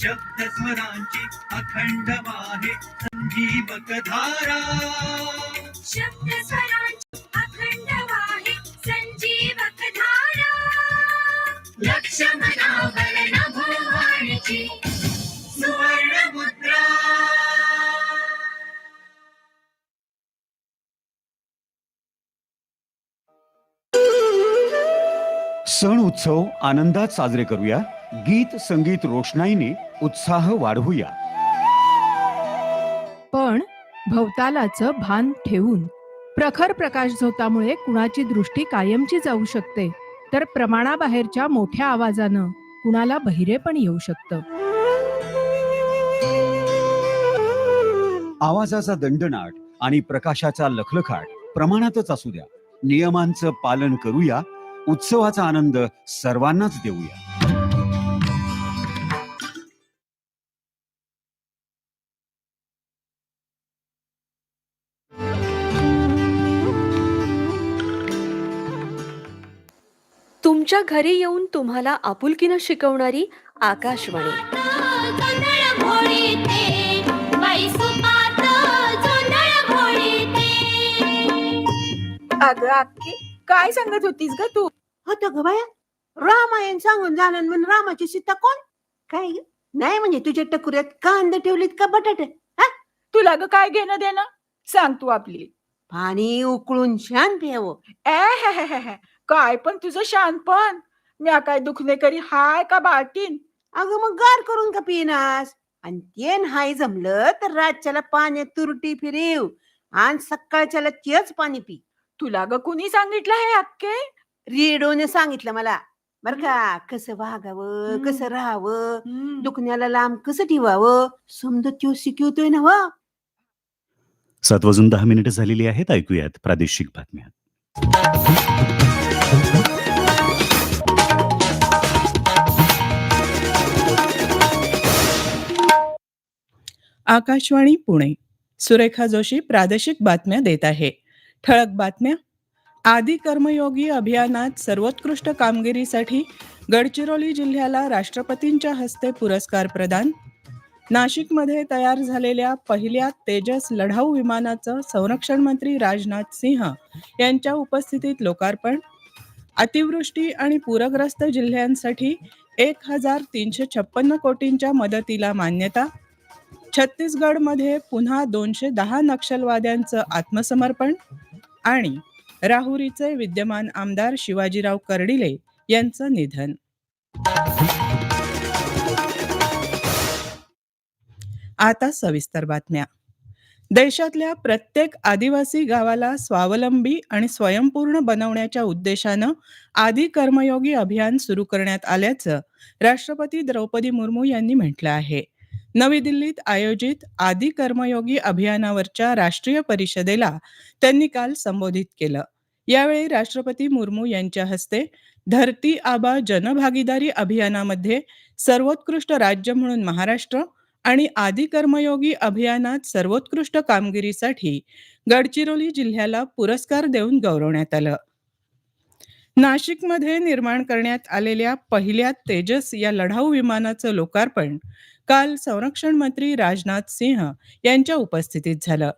शब्द स्वरांची अखंड वाहे संजीवक धारा शब्द स्वरांची अखंड वाहे संजीवक धारा लक्ष्मणा वर्ण भुवनची सुवर्ण मुद्रा सण उत्सव आनंदात साजरे करूया. गीत संगीत रोषणाईने उत्साह वाढवूया. पण भवतालाचं भान ठेवून प्रखर प्रकाश झोतामुळे कुणाची दृष्टी कायमची जाऊ शकते तर प्रमाणाबाहेरच्या मोठ्या आवाजानं कुणाला बहिरे पण येऊ शकतं. आवाजाचा दंडनाट आणि प्रकाशाचा लखलखाट प्रमाणातच असू द्या. नियमांचं पालन करूया उत्सवाचा आनंद सर्वांनाच देऊया. तुमच्या घरी येऊन तुम्हाला आपुलकीनं शिकवणारी आकाशवाणी. अगं काय सांगत होतीस ग तू? होतं ग बाया. रामायण सांगून झालं म्हणून रामाची सीता कोण? काय? नाही म्हणजे तुझ्या टकुऱ्यात कांदा ठेवलीत का बटाटे? तुला ग काय घेणं देणं? सांग तू आपली. पाणी उकळून शांत यावं ए हे हे. काय पण तुझं शानपण. म्या काय दुखणे करी हाय का बाटीन अगं मग गार करून का पिनास? आणि ते नाही जमलं तर रातच्याला पाण्यात तुरटी फिरेव. आणि सकाळच्याला तेच पाणी पी. तुला ग कुणी सांगितलं हे अक्के रेडिओने सांगितलं मला. बर का कसं वागावं हम्म. कसं राहावं. दुखण्याला लांब कसं ठेवावं? समजा त्यो शिकवतोय ना वा सात वाजून दहा मिनिटं झालेली आहेत. ऐकूयात प्रादेशिक बातम्या. आकाशवाणी पुणे. सुरेखा जोशी प्रादेशिक बातम्या देत आहे. ठळक बातम्या. आदी कर्मयोगी अभियानात सर्वोत्कृष्ट कामगिरीसाठी गडचिरोली जिल्ह्याला राष्ट्रपतींच्या हस्ते पुरस्कार प्रदान. नाशिकमध्ये तयार झालेल्या पहिल्या तेजस लढाऊ विमानाचं संरक्षण मंत्री राजनाथ सिंह यांच्या उपस्थितीत लोकार्पण. अतिवृष्टी आणि पूरग्रस्त जिल्ह्यांसाठी एक हजार तीनशे छप्पन्न कोटींच्या मदतीला मान्यता. छत्तीसगडमध्ये पुन्हा दोनशे दहा नक्षलवाद्यांचं आत्मसमर्पण आणि राहुरीचे विद्यमान आमदार शिवाजीराव कर्डिले यांचं निधन. आता सविस्तर बातम्या. देशातल्या प्रत्येक आदिवासी गावाला स्वावलंबी आणि स्वयंपूर्ण बनवण्याच्या उद्देशानं आदी कर्मयोगी अभियान सुरू करण्यात आल्याचं राष्ट्रपती द्रौपदी मुर्मू यांनी म्हटलं आहे. नवी दिल्लीत आयोजित आदी कर्मयोगी अभियानावरच्या राष्ट्रीय परिषदेला त्यांनी काल संबोधित केलं. यावेळी राष्ट्रपती मुर्मू यांच्या हस्ते धरती आबा जनभागीदारी अभियानामध्ये सर्वोत्कृष्ट राज्य म्हणून महाराष्ट्र आणि आदी कर्मयोगी अभियानात सर्वोत्कृष्ट कामगिरीसाठी गडचिरोली जिल्ह्याला पुरस्कार देऊन गौरवण्यात आलं. नाशिकमध्ये निर्माण करण्यात आलेल्या पहिल्या तेजस या लढाऊ विमानाचं लोकार्पण काल संरक्षण मंत्री राजनाथ सिंह यांच्या उपस्थितीत झालं.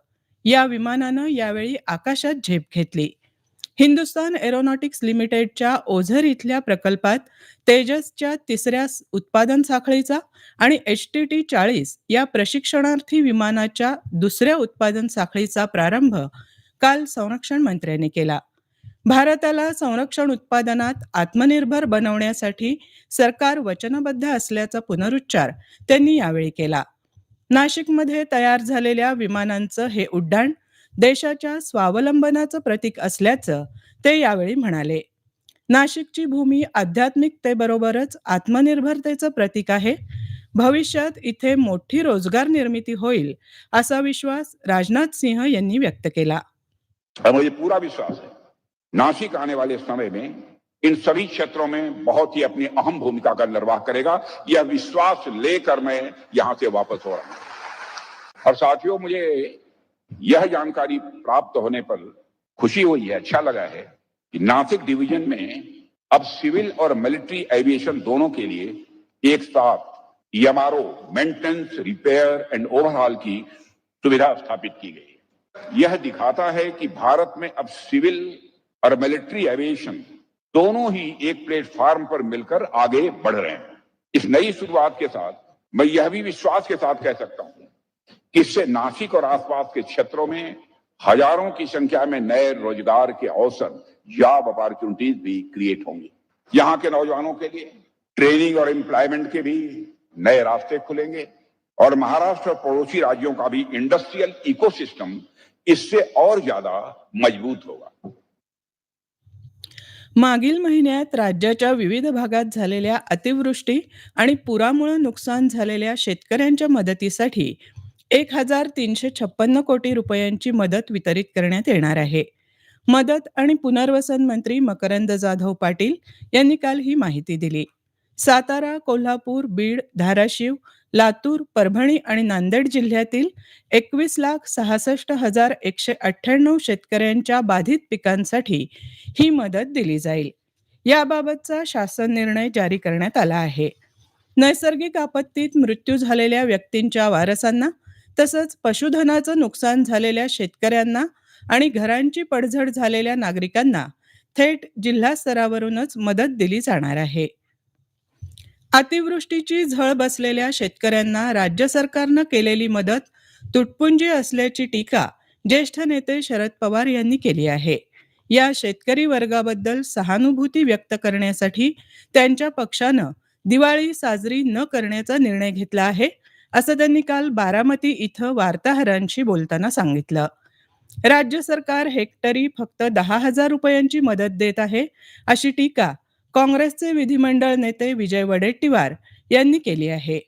या विमानानं यावेळी आकाशात झेप घेतली. हिंदुस्तान एरोनॉटिक्स लिमिटेडच्या ओझर इथल्या प्रकल्पात तेजसच्या तिसऱ्या उत्पादन साखळीचा आणि एच टी टी चाळीस या प्रशिक्षणार्थी विमानाच्या दुसऱ्या उत्पादन साखळीचा प्रारंभ काल संरक्षण मंत्र्यांनी केला. भारताला संरक्षण उत्पादनात आत्मनिर्भर बनवण्यासाठी सरकार वचनबद्ध असल्याचा पुनरुच्चार त्यांनी यावेळी केला. नाशिकमध्ये तयार झालेल्या विमानांचं हे उड्डाण देशाच्या स्वावलंबनाचं प्रतीक असल्याचं ते यावेळी म्हणाले. नाशिकची भूमी आध्यात्मिकतेबरोबरच आत्मनिर्भरतेचं प्रतीक आहे. भविष्यात इथे मोठी रोजगार निर्मिती होईल असा विश्वास राजनाथ सिंह यांनी व्यक्त केला. पूरा विश्वास है नासिक आने वाले समय में इन सभी क्षेत्रों में बहुत ही अपनी अहम भूमिका का निर्वाह करेगा। यह विश्वास लेकर मैं यहाँ से वापस हो रहा हूँ। और साथियों, मुझे यह जानकारी प्राप्त होने पर खुशी हुई है अच्छा लगा है कि नासिक डिवीज़न में अब सिविल और मिलिट्री एविएशन दोनों के लिए एक साथ E M R O maintenance, repair and overall की सुविधा स्थापित की गई। यह दिखाता है कि भारत में अब सिविल और मिलिट्री एविएशन दोनों ही एक प्लेटफॉर्म पर मिलकर आगे बढ़ रहे हैं। इस नई शुरुआत के साथ, मैं यह भी विश्वास के साथ कह सकता हूँ कि इससे नासिक और आसपास के क्षेत्रों में हज़ारों की संख्या में नए रोज़गार के अवसर जॉब अपॉर्चुनिटीज़ भी क्रिएट होंगी। यहाँ के नौजवानों के लिए ट्रेनिंग और एम्प्लॉयमेंट के भी नए रास्ते खुलेंगे और महाराष्ट्र और पड़ोसी राज्यों का भी इंडस्ट्रियल इकोसिस्टम इससे और ज़्यादा मज़बूत होगा। मागील महिन्यात राज्याच्या विविध भागात झालेल्या अतिवृष्टी आणि पुरामुळे नुकसान झालेल्या शेतकऱ्यांच्या मदतीसाठी एक हजार तीनशे छप्पन्न कोटी रुपयांची मदत वितरित करण्यात येणार आहे. मदत आणि पुनर्वसन मंत्री मकरंद जाधव पाटील यांनी काल ही माहिती दिली. सातारा कोल्हापूर बीड धाराशिव लातूर परभणी आणि नांदेड जिल्ह्यातील एकवीस लाख सहासष्ट हजार एकशे अठ्ठ्याण्णव शेतकऱ्यांच्या बाधित पिकांसाठी ही मदत दिली जाईल. याबाबतचा शासन निर्णय जारी करण्यात आला आहे. नैसर्गिक आपत्तीत मृत्यू झालेल्या व्यक्तींच्या वारसांना तसंच पशुधनाचं नुकसान झालेल्या शेतकऱ्यांना आणि घरांची पडझड झालेल्या नागरिकांना थेट जिल्हा स्तरावरूनच मदत दिली जाणार आहे. अतिवृष्टीची झळ बसलेल्या शेतकऱ्यांना राज्य सरकारनं केलेली मदत तुटपुंजी असल्याची टीका ज्येष्ठ नेते शरद पवार यांनी केली आहे. या शेतकरी वर्गाबद्दल सहानुभूती व्यक्त करण्यासाठी त्यांच्या पक्षानं दिवाळी साजरी न करण्याचा निर्णय घेतला आहे असं त्यांनी काल बारामती इथं वार्ताहरांशी बोलताना सांगितलं. राज्य सरकार हेक्टरी फक्त दहा हजार रुपयांची मदत देत आहे अशी टीका काँग्रेसचे विधिमंडळ नेते विजय वडेट्टीवार यांनी केली आहे.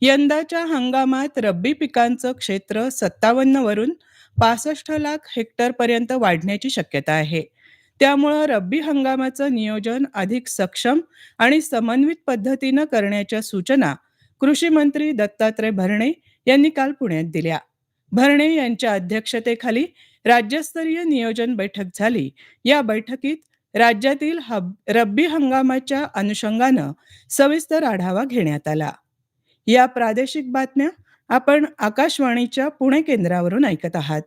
यंदाच्या हंगामात रब्बी पिकांचं क्षेत्र सत्तावन्न वरून पासष्ट लाख हेक्टरपर्यंत वाढण्याची शक्यता आहे. त्यामुळं रब्बी हंगामाचं नियोजन अधिक सक्षम आणि समन्वित पद्धतीनं करण्याच्या सूचना कृषी मंत्री दत्तात्रय भरणे यांनी काल पुण्यात दिल्या. भरणे यांच्या अध्यक्षतेखाली राज्यस्तरीय नियोजन बैठक झाली. या बैठकीत राज्यातील हब रब्बी हंगामाच्या अनुषंगानं सविस्तर आढावा घेण्यात आला. या प्रादेशिक बातम्या आपण आकाशवाणीच्या पुणे केंद्रावरून ऐकत आहात.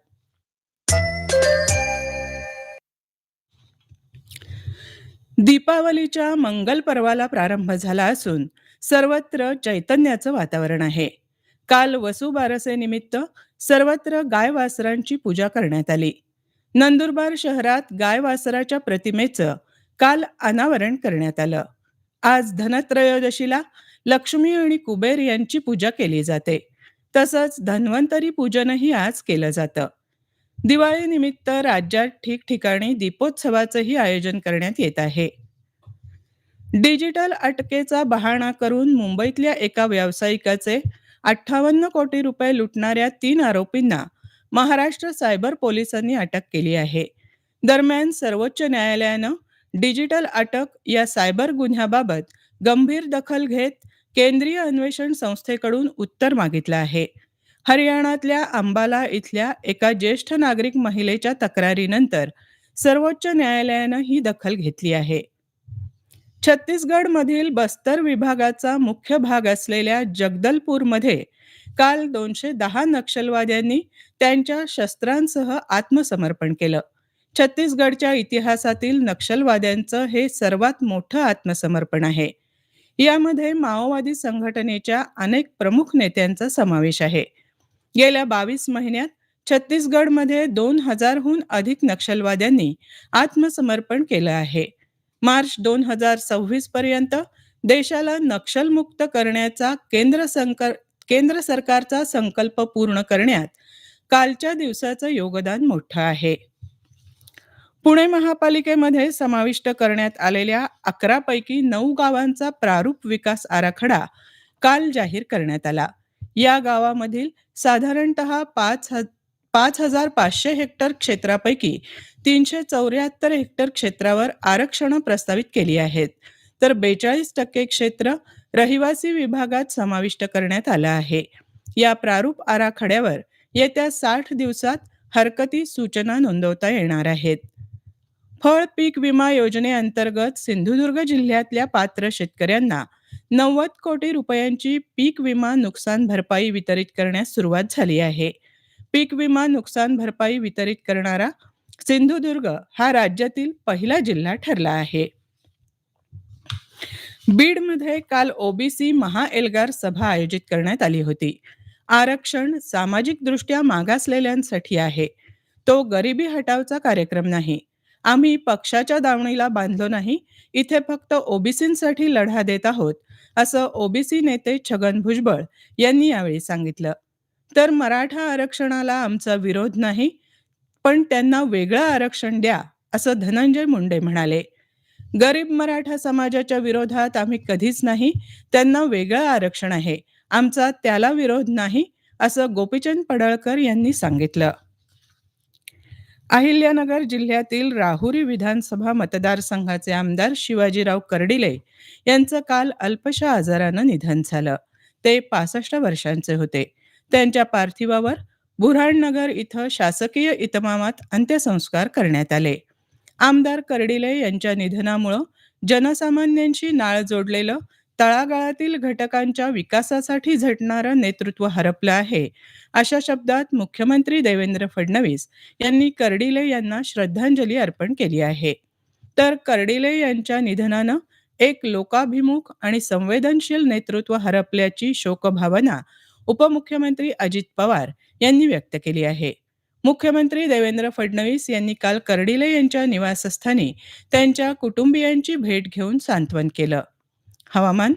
दीपावलीच्या मंगल पर्वाला प्रारंभ झाला असून सर्वत्र चैतन्याचं वातावरण आहे. काल वसुबारसेनिमित्त सर्वत्र गाय वासरांची पूजा करण्यात आली. नंदुरबार शहरात गाय वासराच्या प्रतिमेचं काल अनावरण करण्यात आलं. आज धनत्रयोदशीला लक्ष्मी आणि कुबेर यांची पूजा केली जाते. तसंच धन्वंतरी पूजनही आज केलं जातं. दिवाळीनिमित्त राज्यात ठिकठिकाणी दीपोत्सवाचंही आयोजन करण्यात येत आहे. डिजिटल अटकेचा बहाणा करून मुंबईतल्या एका व्यावसायिकाचे अठ्ठावन्न कोटी रुपये लुटणाऱ्या तीन आरोपींना महाराष्ट्र सायबर पोलिसांनी अटक केली आहे. दरम्यान सर्वोच्च न्यायालयानं डिजिटल अटक या सायबर गुन्ह्याबाबत गंभीर दखल घेत केंद्रीय अन्वेषण संस्थेकडून उत्तर मागितलं आहे. हरियाणातल्या अंबाला इथल्या एका ज्येष्ठ नागरिक महिलेच्या तक्रारीनंतर सर्वोच्च न्यायालयानं ही दखल घेतली आहे. छत्तीसगडमधील बस्तर विभागाचा मुख्य भाग असलेल्या जगदलपूरमध्ये काल दोनशे दहा नक्षलवाद्यांनी त्यांच्या शस्त्रांसह आत्मसमर्पण केलं. छत्तीसगडच्या इतिहासातील नक्षलवाद्यांचं हे सर्वात मोठं आत्मसमर्पण आहे. यामध्ये माओवादी संघटनेच्या अनेक प्रमुख नेत्यांचा समावेश आहे. गेल्या बावीस महिन्यात छत्तीसगडमध्ये दोन हजारहून अधिक नक्षलवाद्यांनी आत्मसमर्पण केलं आहे. मार्च दोन हजार सव्वीस पर्यंत देशाला नक्षलमुक्त करण्याचा केंद्र संकर केंद्र सरकारचा संकल्प पूर्ण करण्यात कालच्या दिवसाचं योगदान मोठं आहे. पुणे महापालिकेमध्ये समाविष्ट करण्यात आलेल्या अकरा पैकी नऊ गावांचा प्रारूप विकास आराखडा काल जाहीर करण्यात आला. या गावामधील साधारणत पाच ह पाच हजार पाचशे हेक्टर क्षेत्रापैकी तीनशे चौऱ्याहत्तर हेक्टर क्षेत्रावर आरक्षणं प्रस्तावित केली आहेत. तर बेचाळीस टक्के क्षेत्र रहिवासी विभागात समाविष्ट करण्यात आलं आहे. या प्रारूप आराखड्यावर येत्या साठ दिवसात हरकती सूचना नोंदवता येणार आहेत. फळ पीक विमा योजनेअंतर्गत सिंधुदुर्ग जिल्ह्यातल्या पात्र शेतकऱ्यांना नव्वद कोटी रुपयांची पीक विमा नुकसान भरपाई वितरित करण्यास सुरुवात झाली आहे. पीक विमा नुकसान भरपाई वितरित करणारा सिंधुदुर्ग हा राज्यातील पहिला जिल्हा ठरला आहे. बीडमध्ये काल ओबीसी महाएल्गार सभा आयोजित करण्यात आली होती. आरक्षण सामाजिक दृष्ट्या मागासलेल्यांसाठी आहे. तो गरिबी हटावचा कार्यक्रम नाही. आम्ही पक्षाच्या दावणीला बांधलो नाही. इथे फक्त ओबीसींसाठी लढा देत आहोत असं ओबीसी नेते छगन भुजबळ यांनी यावेळी सांगितलं. तर मराठा आरक्षणाला आमचा विरोध नाही पण त्यांना वेगळं आरक्षण द्या असं धनंजय मुंडे म्हणाले. गरीब मराठा समाजाच्या विरोधात आम्ही कधीच नाही त्यांना वेगळं आरक्षण आहे. आमचा त्याला विरोध नाही असं गोपीचंद पडळकर यांनी सांगितलं. अहिल्यानगर जिल्ह्यातील राहुरी विधानसभा मतदारसंघाचे आमदार शिवाजीराव कर्डिले यांचं काल अल्पशा आजारानं निधन झालं. ते पासष्ट वर्षांचे होते. त्यांच्या पार्थिवावर बुऱ्हाणनगर इथं शासकीय इतमामात अंत्यसंस्कार करण्यात आले. आमदार कर्डिले यांच्या निधनामुळं जनसामान्यांशी नाळ जोडलेलं तळागाळातील घटकांच्या विकासासाठी झटणारं नेतृत्व हरपलं आहे. अशा शब्दात मुख्यमंत्री देवेंद्र फडणवीस यांनी कर्डिले यांना श्रद्धांजली अर्पण केली आहे. तर कर्डिले यांच्या निधनानं एक लोकाभिमुख आणि संवेदनशील नेतृत्व हरपल्याची शोकभावना उपमुख्यमंत्री अजित पवार यांनी व्यक्त केली आहे. मुख्यमंत्री देवेंद्र फडणवीस यांनी काल कर्डिले यांच्या निवासस्थानी त्यांच्या कुटुंबियांची भेट घेऊन सांत्वन केलं. हवामान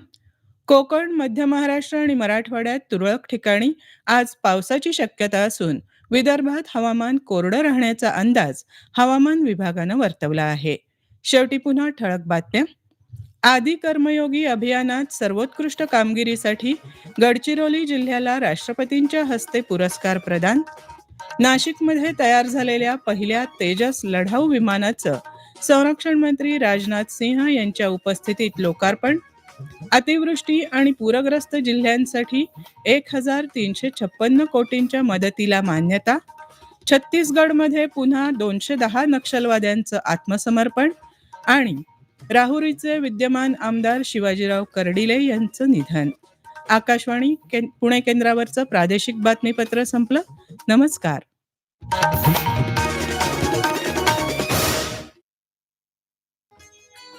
कोकण मध्य महाराष्ट्र आणि मराठवाड्यात तुरळक ठिकाणी आज पावसाची शक्यता असून विदर्भात हवामान कोरडं राहण्याचा अंदाज हवामान विभागानं वर्तवला आहे. शेवटी पुन्हा ठळक बातम्या. आदी कर्मयोगी अभियानात सर्वोत्कृष्ट कामगिरीसाठी गडचिरोली जिल्ह्याला राष्ट्रपतींच्या हस्ते पुरस्कार प्रदान नाशिकमध्ये तयार झालेल्या पहिल्या तेजस लढाऊ विमानाचं संरक्षण मंत्री राजनाथ सिंह यांच्या उपस्थितीत लोकार्पण अतिवृष्टी आणि पूरग्रस्त जिल्ह्यांसाठी एक हजार तीनशे छप्पन्न कोटींच्या मदतीला मान्यता छत्तीसगडमध्ये पुन्हा दोनशे दहा नक्षलवाद्यांचं आत्मसमर्पण आणि राहुरीचे विद्यमान आमदार शिवाजीराव कर्डिले यांचं निधन. आकाशवाणी के पुणे केंद्रावरचं प्रादेशिक बातमीपत्र संपलं. नमस्कार.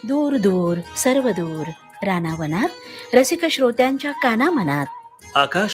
दूर दूर सर्व दूर. रानावनात रसिक श्रोत्यांच्या कानामनात. आकाश